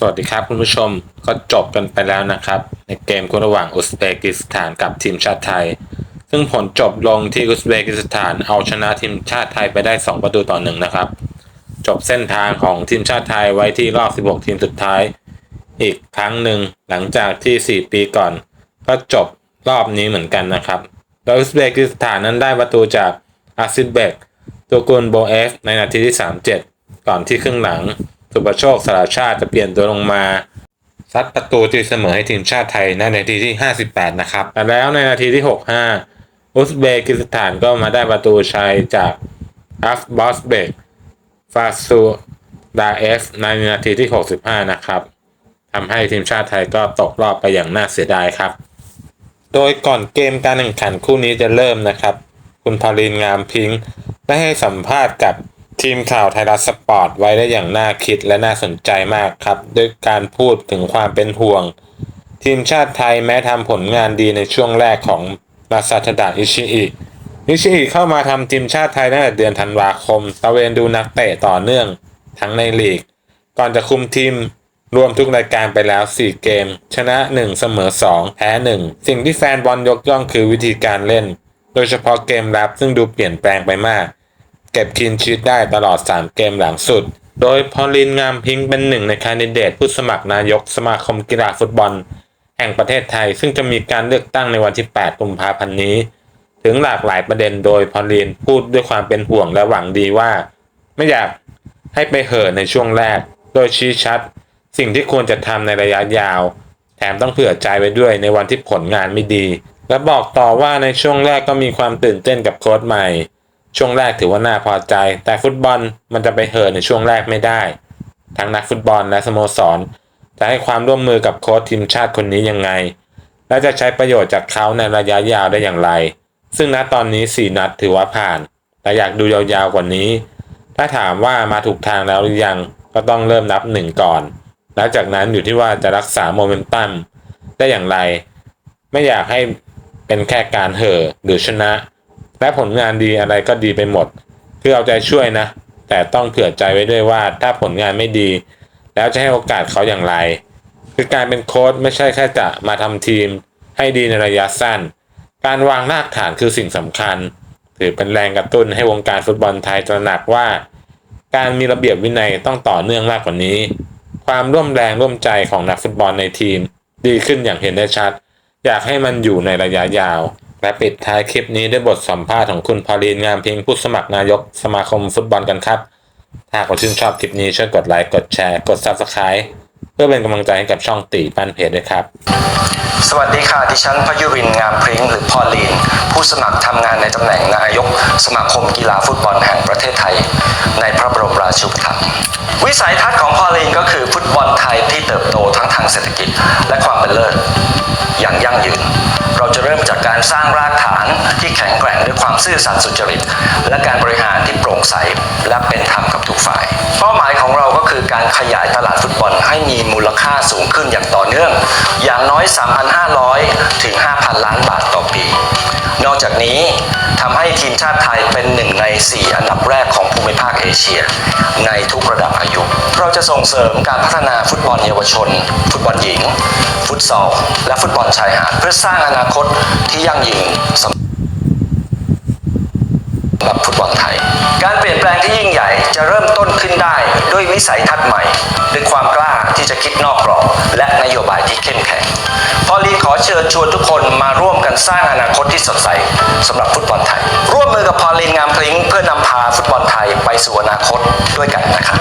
สวัสดีครับคุณผู้ชมก็จบกันไปแล้วนะครับ ในเกมคู่ระหว่างอุซเบกิสถานกับทีมชาติไทย ซึ่งผลจบลงที่อุซเบกิสถานเอาชนะทีมชาติไทยไปได้ 2 ประตูต่อหนึ่งนะครับ จบเส้นทางของทีมชาติไทยไว้ที่รอบ 16 ทีมสุดท้าย อีกครั้งหนึ่งหลังจากที่ 4 ปีก่อน ก็จบรอบนี้เหมือนกันนะครับโดยอุซเบกิสถานนั้นได้ประตูจากอาซิเบกตัวกุลโบเอฟในนาทีที่ 37 ก่อนที่ครึ่งหลัง สุประโชคสารชาติจะเปลี่ยนตัวลงมาซัดประตูตีเสมอให้ทีมชาติไทยในนาทีที่ 58 นะครับแต่แล้วในนาทีที่ 65 อุซเบกิสถานก็มาได้ประตูชัยจากอัฟบอสเบกฟาซูดาเอฟในนาทีที่ 65 นะครับทำให้ทีมชาติไทยก็ตกรอบไปอย่างน่าเสียดายครับ โดยก่อนเกมการแข่งขันคู่นี้จะเริ่มนะครับ คุณพารินงามพิงค์ได้ให้สัมภาษณ์กับ ทีมข่าวไทยรัฐสปอร์ตไว้ได้อย่างน่าคิดและน่าสนใจมากครับ ด้วยการพูดถึงความเป็นห่วง ทีมชาติไทยแม้ทำผลงานดีในช่วงแรกของมาซาทดะอิชิอิอิชิอิเข้ามาทำทีมชาติไทยตั้งแต่เดือนธันวาคมตะเวนดูนักเตะต่อเนื่องทั้งในลีก ก่อนจะคุมทีมรวมทุกรายการไปแล้ว 4 เกม ชนะ 1 เสมอ 2 แพ้ 1 สิ่งที่แฟนบอลยกย่องคือวิธีการเล่น โดยเฉพาะเกมรับซึ่งดูเปลี่ยนแปลงไปมาก เก็บคินชีตได้ตลอด 3 เกมหลังสุด โดยพอลินงามพิงเป็นหนึ่งในคนดิเดตผู้สมัครนายกสมาคมกีฬาฟุตบอล แห่งประเทศไทย ซึ่งจะมีการเลือกตั้งในวันที่ 8 กุมภาพันธ์นี้ ถึงหลากหลายประเด็นโดยพอลินพูดด้วยความเป็นห่วงและหวังดีว่า ไม่อยากให้ไปเห่อในช่วงแรก โดยชี้ชัด สิ่งที่ควรจะทำในระยะยาว แถมต้องเผื่อใจไว้ด้วยในวันที่ผลงานไม่ดี และบอกต่อว่าในช่วงแรกก็มีความตื่นเต้นกับโค้ชใหม่ ช่วงแรกถือว่าน่าพอใจ แต่ฟุตบอลมันจะไปเห่อในช่วงแรกไม่ได้ ทั้งนักฟุตบอลและสโมสร จะให้ความร่วมมือกับโค้ชทีมชาติคนนี้ยังไง และจะใช้ประโยชน์จากเขาในระยะยาวได้อย่างไร ซึ่งณตอนนี้ 4 นัดถือว่าผ่าน แต่อยากดูยาวๆกว่านี้ ถ้าถามว่ามาถูกทางแล้วหรือยังก็ต้องเริ่มนับหนึ่งก่อน แล้วจากนั้นอยู่ที่ว่าจะรักษาโมเมนตัมได้อย่างไร ไม่อยากให้เป็นแค่การเห่อหรือชนะ และผลงานดีอะไรก็ดีไปหมด คือเอาใจช่วยนะ แต่ต้องเผื่อใจไว้ด้วยว่าถ้าผลงานไม่ดี แล้วจะให้โอกาสเขาอย่างไร คือการเป็นโค้ชไม่ใช่แค่จะมาทำทีม ให้ดีในระยะสั้น การวางรากฐานคือสิ่งสำคัญ ถือเป็นแรงกระตุ้นให้วงการฟุตบอลไทยตระหนักว่า การมีระเบียบวินัยต้องต่อเนื่องมากกว่านี้ ความร่วมแรงร่วมใจของนักฟุตบอลในทีม ดีขึ้นอย่างเห็นได้ชัด อยากให้มันอยู่ในระยะยาว และปิดท้ายคลิปนี้ด้วยบทสัมภาษณ์ของคุณพอลีนงามเพียงผู้สมัครนายกสมาคมฟุตบอลกันครับ หากคุณชื่นชอบคลิปนี้ช่วยกดไลค์กดแชร์กด Subscribe เพื่อเป็นกำลังใจให้กับช่องตีปั้นเพจด้วยครับ สวัสดีค่ะ ดิฉันพยุรินงามพริ้ สมัครทำงานในตำแหน่งนายกสมาคมกีฬาฟุตบอลแห่งประเทศไทย ในพระบรมราชูปถัมภ์วิสัยทัศน์ของพอลลีนก็คือฟุตบอลไทยที่เติบโตทั้งทางเศรษฐกิจ และความเป็นเลิศอย่างยั่งยืน เราจะเริ่มจากการสร้างรากฐานที่แข็งแกร่งด้วยความซื่อสัตย์สุจริต และการบริหารที่โปร่งใสและเป็นธรรมกับทุกฝ่าย เป้าหมายของเราก็คือการขยายตลาดฟุตบอลให้มีมูลค่าสูงขึ้นอย่างต่อเนื่อง อย่างน้อย 3,500 ถึง 5,000 ล้านบาทต่อปี นอกจากนี้ทำให้ทีมชาติไทยเป็นหนึ่งใน 4 อันดับแรกของภูมิภาคเอเชีย ในทุกระดับอายุ เราจะส่งเสริมการพัฒนาฟุตบอลเยาวชน ฟุตบอลหญิง ฟุตซอล และฟุตบอลชายหาดเพื่อสร้างอนาคตที่ยั่งยืนสำหรับฟุตบอลไทย การเปลี่ยนแปลงที่ยิ่งใหญ่จะเริ่มต้นขึ้นได้ด้วยวิสัยทัศน์ใหม่ด้วยความกล้าที่จะคิดนอกกรอบและนโยบายที่เข้มแข็งพอลีขอเชิญชวนทุกคนมาร่วมกัน สร้างอนาคตที่สดใสสำหรับฟุตบอลไทย ร่วมมือกับพอลีนงามพลิงเพื่อนำพาฟุตบอลไทยไปสู่อนาคตด้วยกันนะครับ